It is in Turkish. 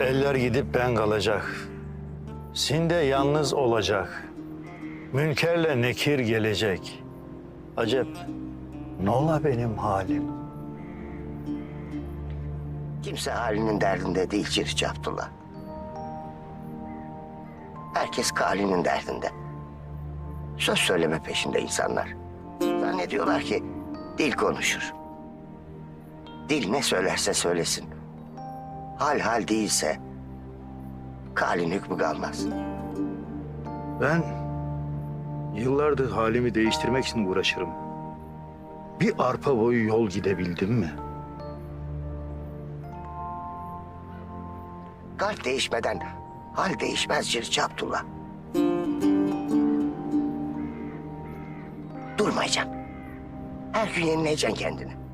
Eller gidip ben kalacak. Sinde yalnız olacak. Münkerle nekir gelecek. Acep, ne ola benim halim? Kimse halinin derdinde değil Circi Abdullah. Herkes halinin derdinde. Söz söyleme peşinde insanlar. Zannediyorlar ki dil konuşur. Dil ne söylerse söylesin. Hal hal değilse kalin hükmü kalmaz. Ben yıllardır halimi değiştirmek için uğraşırım. Bir arpa boyu yol gidebildim mi? Kalp değişmeden hal değişmez Circi Abdullah. Durmayacaksın. Her gün yenileyeceksin kendini.